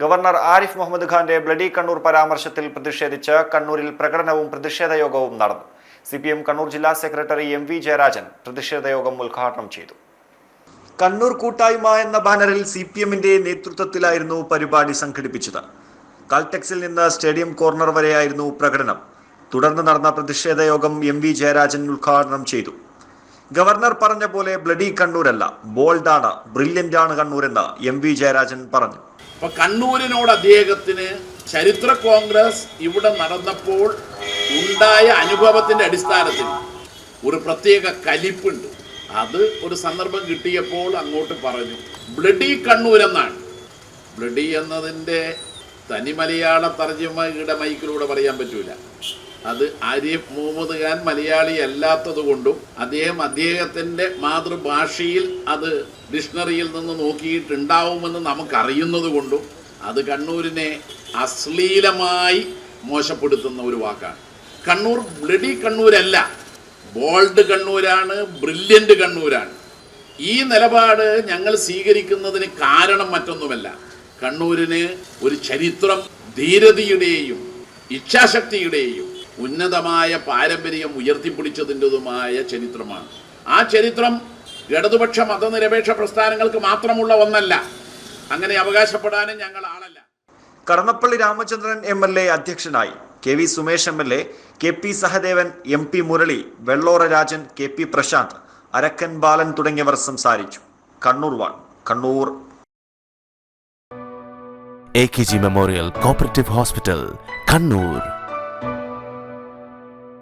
Governor Arif Muhammad ഖാന്റെ bloody Kannur പരാമർശത്തിൽ പ്രതിഷേധിച്ച് കണ്ണൂരിൽ പ്രകടനവും പ്രതിഷേധ യോഗവും നടന്നു. സി പി എം കണ്ണൂർ ജില്ലാ സെക്രട്ടറി എം വി ജയരാജൻ പ്രതിഷേധ യോഗം ഉദ്ഘാടനം ചെയ്തു. കണ്ണൂർ കൂട്ടായ്മ എന്ന ബാനറിൽ സി പി എമ്മിന്റെ നേതൃത്വത്തിലായിരുന്നു പരിപാടി സംഘടിപ്പിച്ചത്. കാൽടെക്സിൽ നിന്ന് സ്റ്റേഡിയം കോർണർ വരെയായിരുന്നു പ്രകടനം. തുടർന്ന് നടന്ന പ്രതിഷേധ യോഗം എം വി ജയരാജൻ ഉദ്ഘാടനം ചെയ്തു. ഗവർണർ പറഞ്ഞ പോലെ ബ്ലഡി കണ്ണൂരല്ല ബോൾഡാണ് ബ്രില്യന്റ് ആണ് കണ്ണൂർ എന്ന് എം വി ജയരാജൻ പറഞ്ഞു. അപ്പൊ കണ്ണൂരിനോട് അദ്ദേഹത്തിന് ചരിത്ര കോൺഗ്രസ് ഇവിടെ നടന്നപ്പോൾ ഉണ്ടായ അനുഭവത്തിന്റെ അടിസ്ഥാനത്തിൽ ഒരു പ്രത്യേക കലിപ്പുണ്ട്. അത് ഒരു സന്ദർഭം കിട്ടിയപ്പോൾ അങ്ങോട്ട് പറഞ്ഞു ബ്ലഡി കണ്ണൂർ എന്നാണ് ബ്ലഡി എന്നതിന്റെ തനി മലയാള തർജമയുടെ മൈക്കിലൂടെ പറയാൻ പറ്റൂല. അത് ആരിഫ് മുഹമ്മദ് ഖാൻ മലയാളി അല്ലാത്തത് കൊണ്ടും അദ്ദേഹം അദ്ദേഹത്തിന്റെ മാതൃഭാഷയിൽ അത് ഡിക്ഷണറിയിൽ നിന്ന് നോക്കിയിട്ടുണ്ടാവുമെന്ന് നമുക്കറിയുന്നത് കൊണ്ടും അത് കണ്ണൂരിനെ അശ്ലീലമായി മോശപ്പെടുത്തുന്ന ഒരു വാക്കാണ്. കണ്ണൂർ ബ്ലഡി കണ്ണൂരല്ല ബോൾഡ് കണ്ണൂരാണ് ബ്രില്യന്റ് കണ്ണൂരാണ്. ഈ നിലപാട് ഞങ്ങൾ സ്വീകരിക്കുന്നതിന് കാരണം മറ്റൊന്നുമല്ല. കണ്ണൂരിന് ഒരു ചരിത്രം ധീരതയുടെയും ഇച്ഛാശക്തിയുടെയും ഉന്നതമായ പാരമ്പര്യം ഉയർത്തിപ്പിടിച്ചതിന്റെതുമായ ചരിത്രമാണ്. ആ ചരിത്രം ഇടതുപക്ഷ മതനിരപേക്ഷ പ്രസ്ഥാനങ്ങൾക്ക് മാത്രമുള്ള ഒന്നല്ല. അങ്ങനെ അവകാശപ്പെടാനും ഞങ്ങൾ ആളല്ല. Kadannappalli Ramachandran M L A അധ്യക്ഷനായി K V Sumesh M L A K P Sahadevan M P Murali Vellora Rajan K P Prashanth Arakkan Balan തുടങ്ങിയവർ സംസാരിച്ചു. Kannur one Kannur. A K G memorial cooperative hospital Kannur.